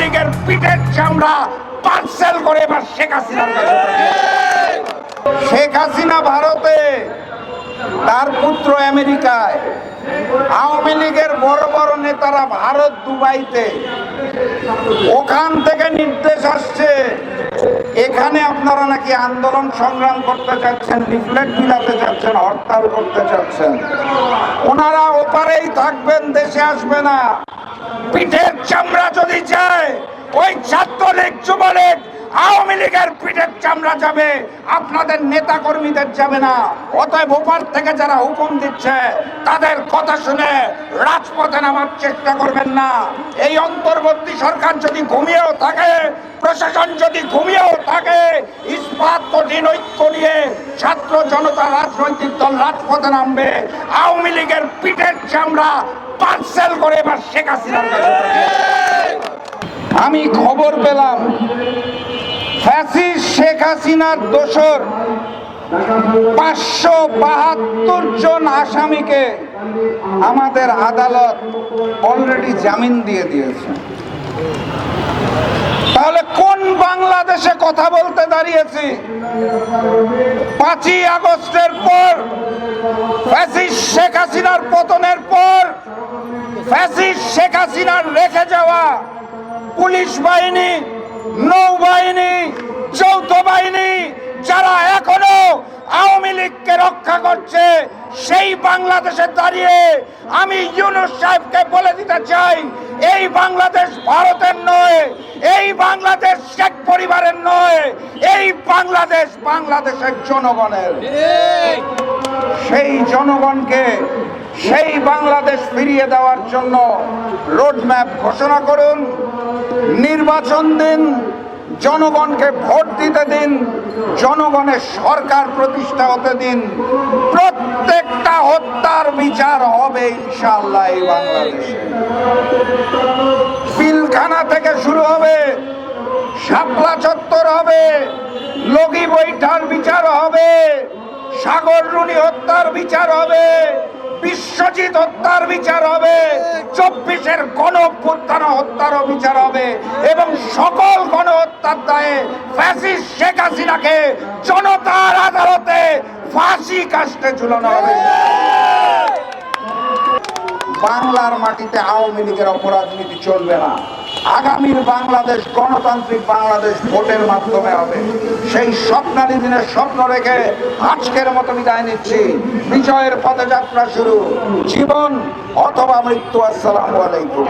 লীগের পিঠের চামড়া পার্সেল করে এবার শেখ হাসিনার কাছে শেখ হাসিনা ভারতে, তার পুত্র আমেরিকায়, আওয়ামী লীগের বড় বড় নেতারা ভারত দুবাইতে, ওখান থেকে নির্দেশ আসছে, এখানে আপনারা নাকি আন্দোলন সংগ্রাম করতে চাচ্ছেন, লিফলেট বিলাতে চাচ্ছেন, হরতাল করতে চাচ্ছেন। ওনারা ওপারেই থাকবেন, দেশে আসবে না। পিঠের ওই ছাত্রলীগ, যুবলীগ, আওয়ামী লীগের পিঠের চামড়া যাবে, আপনাদের নেতা কর্মীদের যাবে না। অতএব ওপার থেকে যারা হুকুম দিচ্ছে, তাদের কথা শুনে রাজপথে নামার চেষ্টা করবেন না। এই অন্তর্বর্তী সরকার যদি ঘুমিয়েও থাকে, প্রশাসন যদি ঘুমিয়েও থাকে, ইস্পাত, কঠিন ঐক্য নিয়ে ছাত্র জনতা রাজনৈতিক দল রাজপথে নামবে। আওয়ামী লীগের পিঠের চামড়া পার্সেল করে এবার শেখ হাসিনার কাছে। আমি খবর পেলাম, ফ্যাসিস্ট শেখ হাসিনার দোসর পাঁচশো বাহাত্তর জন আসামিকে আমাদের আদালত অলরেডি জামিন দিয়ে দিয়েছে। তাহলে কোন বাংলাদেশে কথা বলতে দাঁড়িয়েছি? পাঁচই আগস্টের পর শেখ হাসিনার পতনের পর, ফ্যাসিস্ট শেখ হাসিনার রেখে যাওয়া পুলিশ বাহিনী নৌবাহিনী যৌথ বাহিনী যারা এখনও আওয়ামী লীগকে রক্ষা করছে সেই বাংলাদেশে দাঁড়িয়ে আমি ইউনুস সাহেবকে বলে দিতে চাই এই বাংলাদেশ ভারতের নয় এই বাংলাদেশ শেখ পরিবারের নয় এই বাংলাদেশ বাংলাদেশের জনগণের। সেই জনগণকে সেই বাংলাদেশ ফিরিয়ে দেওয়ার জন্য রোডম্যাপ ঘোষণা করুন। নির্বাচন দিন, জনগণকে ভোট দিতে দিন, জনগণের সরকার প্রতিষ্ঠা হতে দিন। প্রত্যেকটা হত্যার বিচার হবে ইনশাআল্লাহ এই বাংলাদেশে। পিলখানা থেকে শুরু হবে, শাপলা চত্বর হবে লগি বৈঠার বিচার হবে, সাগর রুনি হত্যার বিচার হবে বিশ্বজিৎ হত্যার বিচার হবে। চব্বিশের গণ হত্যারও বিচার হবে এবং সকল গণহত্যার দায়ে ফ্যাসিস শেখ হাসিনাকে জনতার আদালতে ফাঁসি কাস্টে ঝুলানো হবে। বাংলার মাটিতে আওয়ামী লীগের অপরাজনীতি চলবে না। আগামীর বাংলাদেশ গণতান্ত্রিক বাংলাদেশ ভোটের মাধ্যমে হবে। সেই স্বপ্নালী দিনের স্বপ্ন রেখে আজকের মতো বিদায় নিচ্ছি। বিজয়ের পদযাত্রা শুরু। জীবন অথবা মৃত্যু, আসসালাম আলাইকুম।